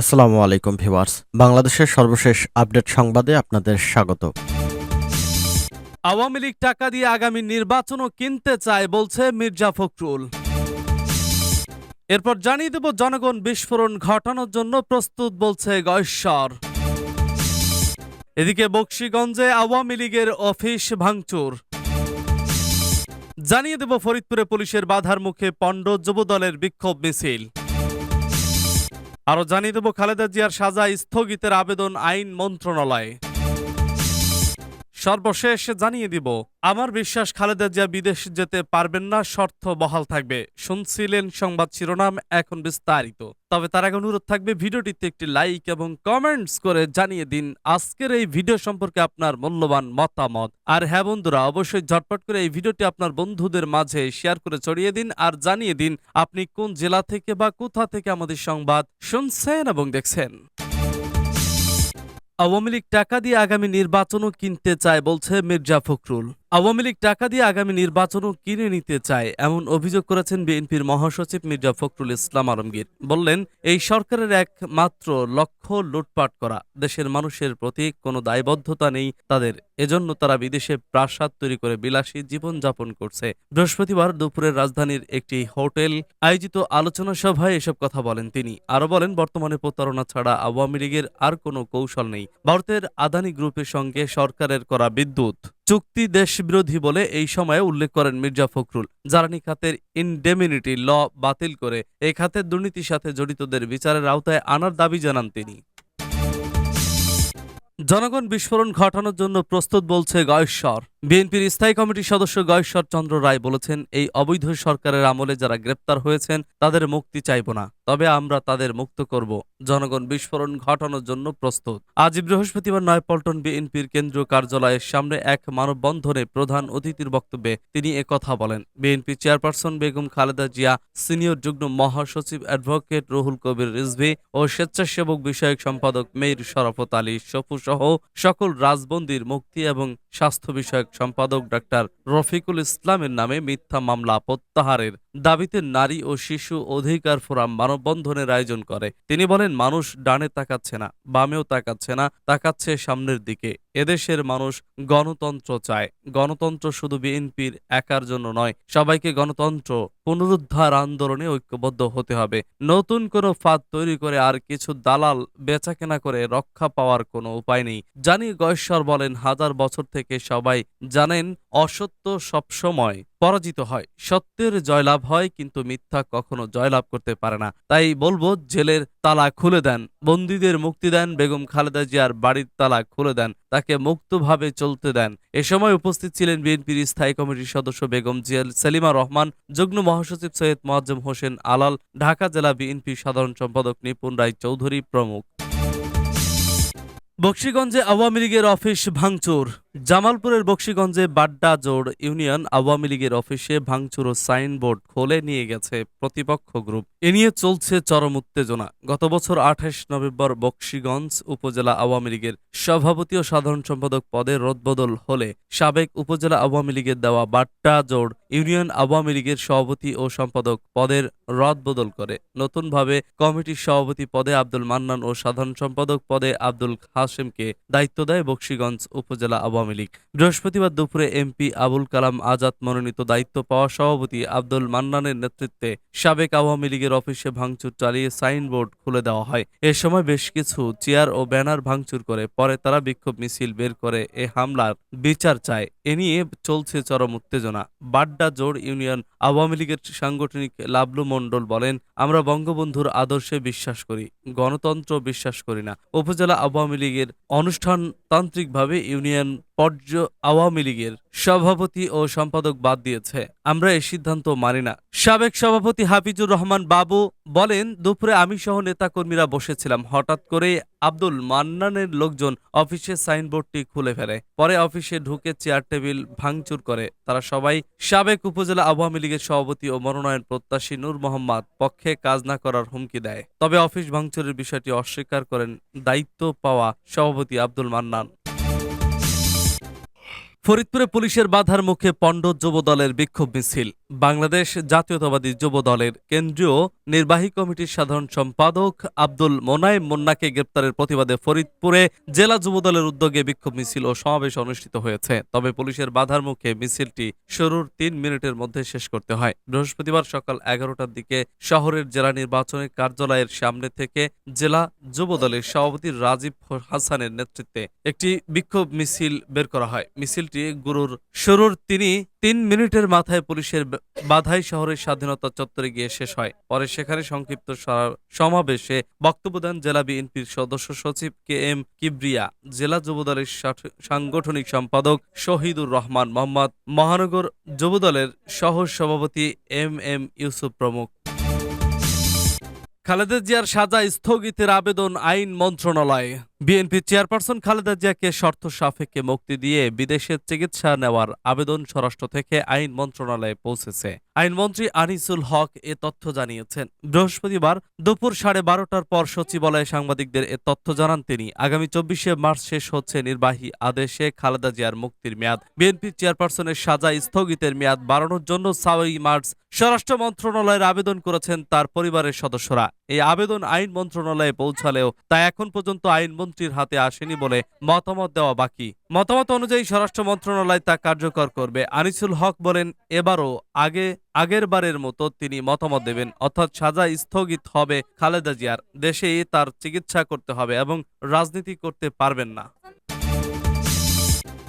আসসালামু আলাইকুম ভিউয়ার্স। বাংলাদেশের সর্বশেষ আপডেট সংবাদে আপনাদের স্বাগত। আওয়ামী লীগ টাকা দিয়ে আগামী নির্বাচনও কিনতে চায় বলছে মির্জা ফখরুল। এরপর জানিয়ে দেব জনগণ বিস্ফোরণ ঘটানোর জন্য প্রস্তুত বলছে গয়েশ্বর। এদিকে বক্সিগঞ্জে আওয়ামী লীগের অফিস ভাঙচুর। জানিয়ে দেব ফরিদপুরে পুলিশের বাধার মুখে পণ্ড যুবদলের বিক্ষোভ মিছিল। আরও জানিয়ে দেব খালেদা জিয়ার সাজা স্থগিতের আবেদন আইন মন্ত্রণালয়ে। সর্বশেষ জানিয়ে দিব, আমার বিশ্বাস খালেদা জিয়া বিদেশ যেতে পারবেন না, শর্ত বহাল থাকবে। শুনছিলেন সংবাদ শিরোনাম, এখন বিস্তারিত। তবে তার আগে অনুরোধ থাকবে, ভিডিওটিতে একটি লাইক এবং কমেন্টস করে জানিয়ে দিন, আজকের এই ভিডিও সম্পর্কে আপনার মূল্যবান মতামত। আর হ্যাঁ বন্ধুরা, অবশ্যই ঝটপট করে এই ভিডিওটি আপনার বন্ধুদের মাঝে শেয়ার করে ছড়িয়ে দিন আর জানিয়ে দিন, আপনি কোন জেলা থেকে বা কোথা থেকে আমাদের সংবাদ শুনছেন এবং দেখছেন। আওয়ামী লীগ টাকা দিয়ে আগামী নির্বাচনও কিনতে চায় বলছে মির্জা ফখরুল। আওয়ামী লীগ টাকা দিয়ে আগামী নির্বাচনও কিনে নিতে চায়, এমন অভিযোগ করেছেন বিএনপির মহাসচিব মির্জা ফখরুল ইসলাম আলমগীর। বললেন, এই সরকারের একমাত্র লক্ষ্য লুটপাট করা, দেশের মানুষের প্রতি কোনো দায়বদ্ধতা নেই, তাদের এজন্য তারা বিদেশে প্রাসাদ তৈরি করে বিলাসী জীবনযাপন করছে। বৃহস্পতিবার দুপুরের রাজধানীর একটি হোটেল আয়োজিত আলোচনা সভায় এসব কথা বলেন তিনি। আরও বলেন, বর্তমানে প্রতারণা ছাড়া আওয়ামী লীগের আর কোনো কৌশল নেই। ভারতের আদানি গ্রুপের সঙ্গে সরকারের করা বিদ্যুৎ। চুক্তি দেশবিরোধী বলে এই সময়ে উল্লেখ করেন মির্জা ফখরুল। জ্বালানি খাতের ইনডেমিনিটি ল বাতিল করে এ খাতের দুর্নীতির সাথে জড়িতদের বিচারের আওতায় আনার দাবি জানান তিনি। জনগণ বিস্ফোরণ ঘটানোর জন্য প্রস্তুত বলছে গয়েশ্বর। বিএনপির স্থায়ী কমিটির সদস্য গয়েশ্বর চন্দ্র রায় বলেছেন, এই অবৈধ সরকারের আমলে যারা গ্রেপ্তার হয়েছেন, তাদের মুক্তি চাইব না। তবে আমরা তাদের মুক্ত করব। জনগণ বিস্ফোরণ ঘটানোর জন্য প্রস্তুত। আজ বৃহস্পতিবার নয়পল্টন বিএনপির কেন্দ্রীয় কার্যালয়ের সামনে এক মানববন্ধনে প্রধান অতিথির বক্তব্যে তিনি একথা বলেন। BNP chairperson Begum Khaleda Zia, senior যুগ্ম মহাসচিব অ্যাডভোকেট রুহুল কবির রিজভি ও স্বেচ্ছাসেবক বিষয়ক সম্পাদক মেয়র শরাফত আলী সফু সহ সকল রাজবন্দির মুক্তি এবং স্বাস্থ্য বিষয়ক সম্পাদক ডাক্তার রফিকুল ইসলামের নামে মিথ্যা মামলা প্রত্যাহারের দাবিতে নারী ও শিশু অধিকার ফোরাম মানববন্ধনের আয়োজন করে। তিনি বলেন, মানুষ ডানে তাকাচ্ছে না, বামেও তাকাচ্ছে না, তাকাচ্ছে সামনের দিকে। এদেশের মানুষ গণতন্ত্র চায়। গণতন্ত্র শুধু বিএনপির একার জন্য নয়, সবাইকে গণতন্ত্র, পুনরুদ্ধার আন্দোলনে ঐক্যবদ্ধ হতে হবে। নতুন কোনো ফাঁদ তৈরি করে আর কিছু দালাল বেচাকেনা করে রক্ষা পাওয়ার কোনো উপায় নেই। জানি গয়েশ্বর বলেন, হাজার বছর থেকে সবাই জানেন, অসত্য সবসময় পরাজিত হয়। সত্যের জয়লাভ হয়, কিন্তু মিথ্যা কখনো জয়লাভ করতে পারে না। তাই বলব, জেলের তালা খুলে দেন। বন্দীদের মুক্তি দেন। বেগম খালেদা জিয়ার বাড়ির তালা খুলে দেন। তাকে মুক্তভাবে চলতে দেন। এ সময় উপস্থিত ছিলেন বিএনপির স্থায়ী কমিটির সদস্য বেগম জিয়াল সেলিমা রহমান, যুগ্ম মহাসচিব সৈয়দ মোয়াজ্জম হোসেন আলাল, ঢাকা জেলা বিএনপি সাধারণ সম্পাদক নিপুণ রায় চৌধুরী প্রমুখ। বক্সিগঞ্জে আওয়ামী লীগের অফিস ভাঙচুর। জামালপুরের বক্সিগঞ্জে বাড্ডা জোড় ইউনিয়ন আওয়ামী লীগের অফিসে ভাঙচুর ও সাইনবোর্ড খোলে নিয়ে গেছে প্রতিপক্ষ গ্রুপ। এ নিয়ে চলছে চরম উত্তেজনা। গত বছর আঠাশ নভেম্বর বক্সিগঞ্জ উপজেলা আওয়ামী লীগের সভাপতি ও সাধারণ সম্পাদক পদে রদবদল হলে সাবেক উপজেলা আওয়ামী লীগের দেওয়া বাড্ডা জোড় ইউনিয়ন আওয়ামী লীগের সভাপতি ও সম্পাদক পদের রদবদল করে। নতুনভাবে কমিটির সভাপতি পদে আব্দুল মান্নান ও সাধারণ সম্পাদক পদে আব্দুল হাশেমকে দায়িত্ব দেয় বক্সিগঞ্জ উপজেলা আওয়ামী লীগ। বৃহস্পতিবার দুপুরে এমপি আবুল কালাম আজাদ মনোনীত দায়িত্ব পাওয়া সভাপতি আব্দুল মান্নানের নেতৃত্বে সাবেক আওয়ামী লীগের অফিসে ভাঙচুর চালিয়ে সাইনবোর্ড খুলে দেওয়া হয়। এ সময় বেশ কিছু চেয়ার ও ব্যানার ভাঙচুর করে, পরে তারা বিক্ষোভ মিছিল বের করে এ হামলার বিচার চায়। এ নিয়ে চলছে চরম উত্তেজনা। বাড্ডা জোড় ইউনিয়ন আওয়ামী লীগের সাংগঠনিক লাবলু মণ্ডল বলেন, আমরা বঙ্গবন্ধুর আদর্শে বিশ্বাস করি, গণতন্ত্র বিশ্বাস করি না। উপজেলা আওয়ামী লীগের অনুষ্ঠানতান্ত্রিকভাবে ইউনিয়ন পর্য আওয়ামী লীগের সভাপতি ও সম্পাদক বাদ দিয়েছে। আমরা এই সিদ্ধান্ত মানি না। সাবেক সভাপতি হাফিজুর রহমান বাবু বলেন, দুপুরে আমি সহ নেতাকর্মীরা বসেছিলাম। হঠাৎ করে আব্দুল মান্নানের লোকজন অফিসের সাইনবোর্ডটি খুলে ফেলে। পরে অফিসে ঢুকে চেয়ার টেবিল ভাঙচুর করে। তারা সবাই সাবেক উপজেলা আওয়ামী লীগের সভাপতি ও মনোনয়ন প্রত্যাশী নূর মোহাম্মদ পক্ষে কাজ না করার হুমকি দেয়। তবে অফিস ভাঙচুরের বিষয়টি অস্বীকার করেন দায়িত্ব পাওয়া সভাপতি আব্দুল মান্নান। ফরিদপুরে পুলিশের বাধার মুখে পণ্ড যুব দলের বিক্ষোভ মিছিল। বাংলাদেশ জাতীয়তাবাদী যুব দলের কেন্দ্রীয় নির্বাহী কমিটির সাধারণ সম্পাদক আব্দুল মোনায়েম মুন্নাকে গ্রেপ্তারের প্রতিবাদে ফরিদপুরে জেলা যুব দলের উদ্যোগে বিক্ষোভ মিছিল ও সমাবেশ অনুষ্ঠিত হয়েছে। তবে পুলিশের বাধার মুখে মিছিলটি শুরুর তিন মিনিটের মধ্যে শেষ করতে হয়। বৃহস্পতিবার সকাল এগারোটার দিকে শহরের জেলা নির্বাচনী কার্যালয়ের সামনে থেকে জেলা যুব দলের সভাপতি রাজীব হাসানের নেতৃত্বে একটি বিক্ষোভ মিছিল বের করা হয়। মিছিলটি গুরুর শুরুর তিনি তিন মিনিটের মাথায় পুলিশের বাধাই শহরের স্বাধীনতা চত্বরে গিয়ে শেষ হয়। পরে সেখানে সংক্ষিপ্ত সমাবেশে বক্তব্য দেন জেলা বিএনপির সদস্য সচিব কে এম কিবরিয়া, জেলা যুবদলের সাংগঠনিক সম্পাদক শহীদুর রহমান মোহাম্মদ, মহানগর যুবদলের সহ সভাপতি এম এম ইউসুফ প্রমুখ। খালেদা জিয়ার সাজা স্থগিতের আবেদন আইন মন্ত্রণালয়। বিএনপি চেয়ারপারসন খালেদা জিয়াকে শর্ত সাপেক্ষে মুক্তি দিয়ে বিদেশে চিকিৎসা নেওয়ার আবেদন স্বরাষ্ট্র থেকে আইন মন্ত্রণালয়ে পৌঁছেছে। আইনমন্ত্রী আনিসুল হক এ তথ্য জানিয়েছেন। বৃহস্পতিবার দুপুর সাড়ে বারোটার পর সচিবালয়ে সাংবাদিকদের এ তথ্য জানান তিনি। আগামী চব্বিশে মার্চ শেষ হচ্ছে নির্বাহী আদেশে খালেদা জিয়ার মুক্তির মেয়াদ। বিএনপি চেয়ারপারসনের সাজা স্থগিতের মেয়াদ বাড়ানোর জন্য ছয়ই মার্চ স্বরাষ্ট্র মন্ত্রণালয়ের আবেদন করেছেন তার পরিবারের সদস্যরা। এই আবেদন আইন মন্ত্রণালয়ে পৌঁছালেও তা এখন পর্যন্ত আইনমন্ত্রীর হাতে আসেনি বলে মতামত দেওয়া বাকি। মতামত অনুযায়ী স্বরাষ্ট্র মন্ত্রণালয় তা কার্যকর করবে। আনিসুল হক বলেন, এবারও আগে, আগের বারের মতো তিনি মতামত দেবেন। অর্থাৎ সাজা স্থগিত হবে খালেদা জিয়ার। দেশে তার চিকিৎসা করতে হবে এবং রাজনীতি করতে পারবেন না।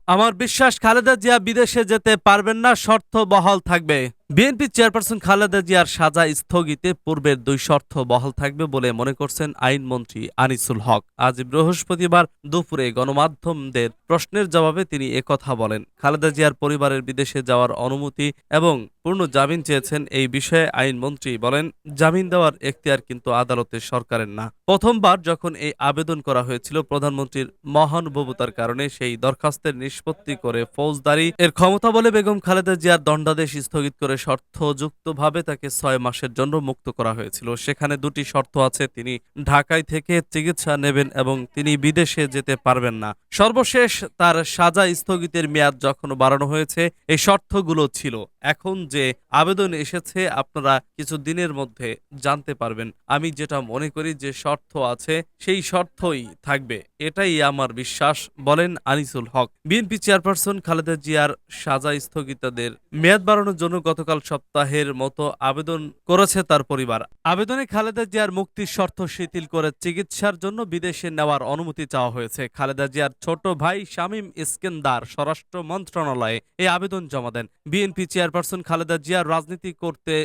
আমার বিশ্বাস, খালেদা জিয়া বিদেশে যেতে পারবেন না, শর্ত বহাল থাকবে। বিএনপি চেয়ারপারসন খালেদা জিয়ার সাজা স্থগিতে পূর্বের দুই শর্ত বহাল থাকবে বলে মনে করছেন আইনমন্ত্রী আনিসুল হক। আজ বৃহস্পতিবার দুপুরে গণমাধ্যমদের প্রশ্নের জবাবে তিনি একথা বলেন। খালেদা জিয়ার পরিবারের বিদেশে যাওয়ার অনুমতি এবং পূর্ণ জামিন চেয়েছেন এই বিষয়ে আইনমন্ত্রী বলেন, জামিন দেওয়ার এখতিয়ার কিন্তু আদালতের সরকারের না। প্রথমবার যখন এই আবেদন করা হয়েছিল, প্রধানমন্ত্রীর মহানুভবতার কারণে সেই দরখাস্তের নিষ্পত্তি করে ফৌজদারি। এর ক্ষমতা বলে বেগম খালেদা জিয়ার দণ্ডাদেশ স্থগিত করে শর্তযুক্তভাবে তাকে ছয় মাসের জন্য মুক্ত করা হয়েছিল। সেখানে দুটি শর্ত আছে, তিনি ঢাকায় থেকে চিকিৎসা নেবেন এবং তিনি বিদেশে যেতে পারবেন না। সর্বশেষ তার সাজা স্থগিতের মেয়াদ যখন বাড়ানো হয়েছে, এই শর্তগুলো ছিল। এখন যে আবেদন এসেছে, আপনারা কিছু দিনের মধ্যে জানতে পারবেন। আমি যেটা মনে করি যে শর্ত আছে, সেই শর্তই থাকবে। এটাই আমার বিশ্বাস, বলেন আনিসুল হক। বিএনপি চেয়ারপারসন খালেদা জিয়ার সাজা স্থগিতাদের মেয়াদ বাড়ানোর জন্য গতকাল সপ্তাহের মতো আবেদন করেছে তার পরিবার। আবেদনে খালেদা জিয়ার মুক্তির শর্ত শিথিল করে চিকিৎসার জন্য বিদেশে নেওয়ার অনুমতি চাওয়া হয়েছে। খালেদা জিয়ার ছোট ভাই শামীম ইস্কেন্দার স্বরাষ্ট্র মন্ত্রণালয়ে এই আবেদন জমা দেন। বিএনপি চেয়ারপারসন খালেদা জিয়া রাজনীতি করতে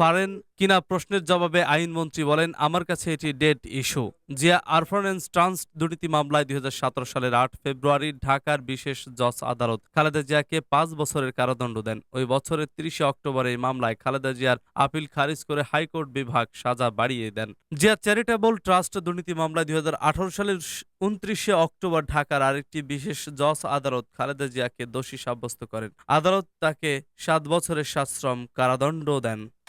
পারেন কিনা প্রশ্নের জবাবে আইনমন্ত্রী বলেন, আমার কাছে এটি dead issue. Zia orphanage trust দুর্নীতি মামলায় দুই হাজার সতেরো সালের আট ফেব্রুয়ারি ঢাকার বিশেষ জজ আদালত খালেদা জিয়াকে পাঁচ বছরের কারাদণ্ড দেন। ওই বছরের তিরিশে অক্টোবর এই মামলায় খালেদা জিয়ার আপিল খারিজ করে হাইকোর্ট বিভাগ সাজা বাড়িয়ে দেন। জিয়া চ্যারিটেবল ট্রাস্ট দুর্নীতি মামলায় দুই হাজার আঠারো সালের উনত্রিশে অক্টোবর ঢাকার আরেকটি বিশেষ জজ আদালত খালেদা জিয়াকে দোষী সাব্যস্ত করেন। আদালত তাকে সাত বছরের সাশ্রম কারাদণ্ড দেন।